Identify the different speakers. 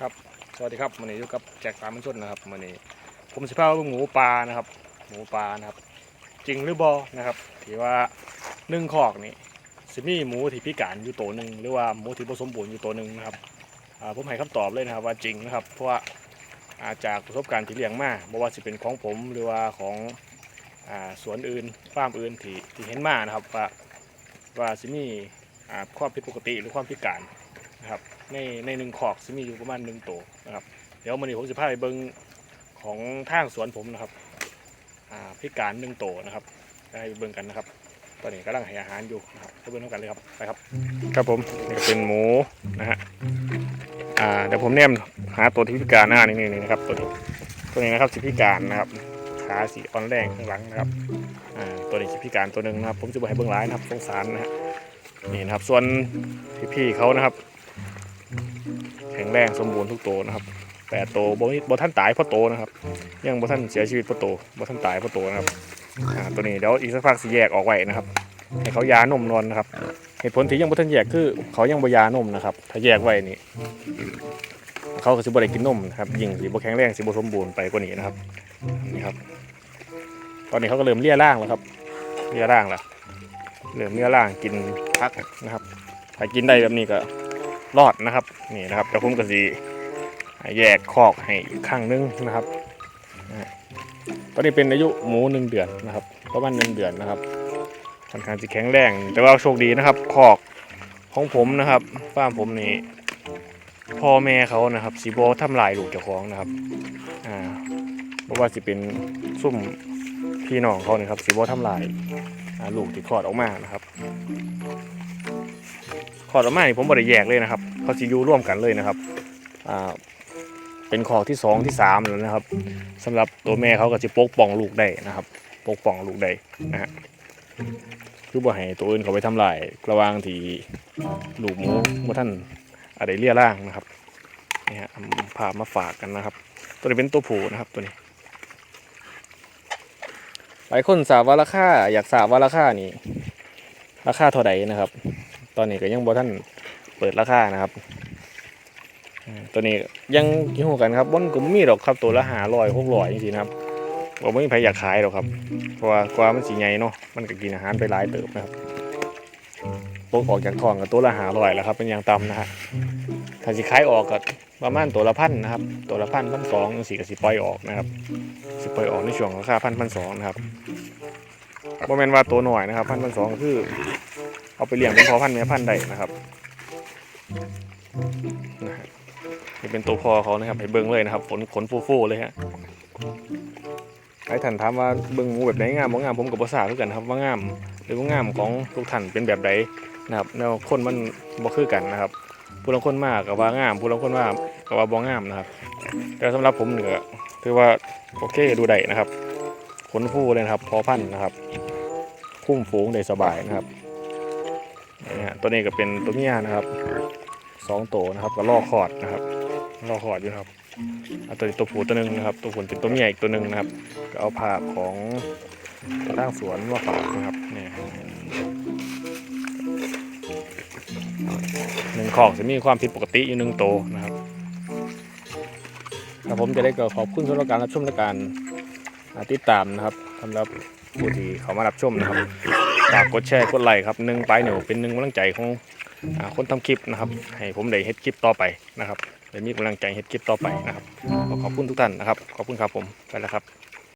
Speaker 1: ครับสวัสดีครับวันนี้อยู่กับแจกปลามันชนนะครับวันนี้ ผมสิพาไปเบิ่งหมูปลานะครับ หมูปลานะครับ จริงหรือบอนะครับที่ว่าหนึ่งคอกนี่สิมีหมูที่พิการอยู่ตัวหนึ่งหรือว่าหมูที่ผสมบูรณ์อยู่ตัวหนึ่งนะครับผมให้คำตอบเลยนะครับว่าจริงนะครับ เพราะว่าอาจากประสบการณ์ที่เลี้ยงมาบ่ว่าสิเป็นของผมหรือว่าของอสวนอื่นฟาร์มอื่นที่ที่เห็นมานะครับว่าว่าสิมีอ่ความผิดปกติหรือความพิการนะครับ ในในหนึ่งขอกจะมีอยู่ประมาณหนึ่งตัวนะครับ เดี๋ยวมันนี้ผมจะพาไปเบิ้งของทางสวนผมนะครับอ่าพิการหนึ่งตัวนะครับจะให้ไปเบิ้งกันนะครับ ตอนนี้กำลังให้อาหารอยู่นะครับไปเบิ้งเท่ากันเลยครับไปครับ ครับผมนี่ก็เป็นหมูนะฮะอ่าเดี๋ยวผมแนมหาตัวที่พิการหน้านี่นี่นะครับตัวนี้ตัวนี้นะครับสิพิการนะครับขาสีอ่อนแรงข้างหลังนะครับอ่าตัวนี้สิพิการตัวหนึ่งนะครับ ผมจะบอกให้เบิ้งร้ายนะครับสงสารนะฮะนี่นะครับส่วนพี่ๆเขานะครับ แข็งแรงสมบูรณ์ทุกตัวนะครับแปดตัวบ่มีบ่ท่านตายเพราะโตนะครับ ยังบ่ท่านเสียชีวิตเพราะโตบ่ท่านตายเพราะโตนะครับอ่าตัวนี้เดี๋ยวอีกสักพักสิแยกออกไว้นะครับ ให้เขายานมนอนนะครับเหตุผลที่ยังบ่ท่านแยกคือเขายังบ่ยานมนะครับ ถ้าแยกไว้นี่เขาก็สิบ่ได้กินนมนะครับยิ่งสิบ่แข็งแรงสิบ่สมบูรณ์ไปกว่านี้นะครับนี่ครับ ตอนนี้เขาก็เริ่มเลี่ยร่างแล้วครับเลี่ยร่างแล้วเริ่มเลี่ยร่างกินพักนะครับถ้ากินได้แบบนี้ก็ รอดนะครับนี่นะครับแต่ผมก็สีแยกคอกให้อีกข้างนึงนะครับตอนนี้เป็นอายุหมูหนึ่งเดือนนะครับประมาณหนึ่งเดือนนะครับค่อนข้างจะแข็งแรง แต่ว่าโชคดีนะครับคอกของผมนะครับฟาร์มผมนี่พ่อแม่เขานะครับสีโบทำลายลูกเจ้าของนะครับอ่าเพราะว่าสิเป็นซุ่มพี่น้องเขานะครับสีโบทำลายลูกที่คลอดออกมานะครับ ขอดออกมานี่ผมบริแยกเลยนะครับเขาจะอยู่ร่วมกันเลยนะครับอ่าเป็นขอกที่สองที่สามแล้วนะครับสำหรับตัวแม่เขาก็จะปกป้องลูกได้นะครับ ปกป้องลูกได้นะฮะคือบ่ให้ตัวอื่นเขาไปทำลายระว่างที่ลูกหมูบ่ท่านอะไรเลี่ยร่างนะครับนี่ฮะพามาฝากกันนะครับ ตัวนี้เป็นตัวผูนะครับตัวนี้หลายคนทราบว่าราคาอยากทราบว่าราคานี่ราคาเท่าใดนะครับ ตอนนี้ก็ยังบ่ท่านเปิดราคานะครับตัวนี้ยังกี่หูกันครับบนก็บ่มีดอกครับตัวละหารอยหกร้อยจริงๆนะครับบ่มีใครอยากขายหรอกครับเพราะว่ากว่ามันสีใหญ่เนาะมันก็กินอาหารไปหลายเติบนะครับปกออกจากท้องก็ตัวละหารอยแล้วครับเป็นอย่างต่ำนะฮะถ้าสิขายออกก็ประมาณตัวละพันนะครับ ตัวละพันพันสองสี่ก็สิปล่อยออกนะครับสิปล่อยออกในช่วงราคาพันพันสองนะครับบ่แม่นว่าตัวหน่อยนะครับพันพันสองคือ เอาไปเลี้ยงเป็นพ่อพันธุ์แม่พันธุ์ได้นะครับนี่เป็นตัวพ่อเขานะครับให้เบิ้งเลยนะครับขนขนฟูๆเลยฮะไอ้ท่านถามว่าเบิ้งหมูแบบไหนงามบ่งามผมกับภาษาคือกันครับว่างามหรือว่างามของทุกท่านเป็นแบบใดนะครับแนวคนมันบ่คือกันนะครับผู้ลางคนมากกับว่างามผู้ลางคนว่ากับว่าบ่งามนะครับแต่สำหรับผมเนี่ยถือว่าโอเคดูได้นะครับขนฟูเลยนะครับ พอพันธุ์นะครับ คุ้มฝูงได้สบายนะครับ นี่ฮะตัวนี้ก็เป็นตัวเมียนะครับสองตัวนะครับก็ล่อคอดนะครับล่อคอดอยู่ครับอะตัวนี้ตัวผู้ตัวหนึ่งนะครับ ตัวผู้เป็นตัวเมียอีกตัวหนึ่งนะครับ ก็เอาภาพของทางสวนมาฝากนะครับเนี่ยหนึ่งของจะมีความผิดปกติอยู่หนึ่งโตนะครับครับผมจะได้ก็ขอบคุณสำหรับการรับชมและการติดตามนะครับสำหรับผู้ที่เขามารับชมนะครับ ฝากกดแชร์กดไลค์ครับหนึ่งไปหนึ่งเป็นหนึ่งกำลังใจของอคนทำคลิปนะครับ ให้ผมได้เฮ็ดคลิปต่อไปนะครับได้มีกำลังใจเฮ็ดคลิปต่อไปนะครับขอขอบคุณทุกท่านนะครับ ขอบคุณครับผมไปแล้วครับ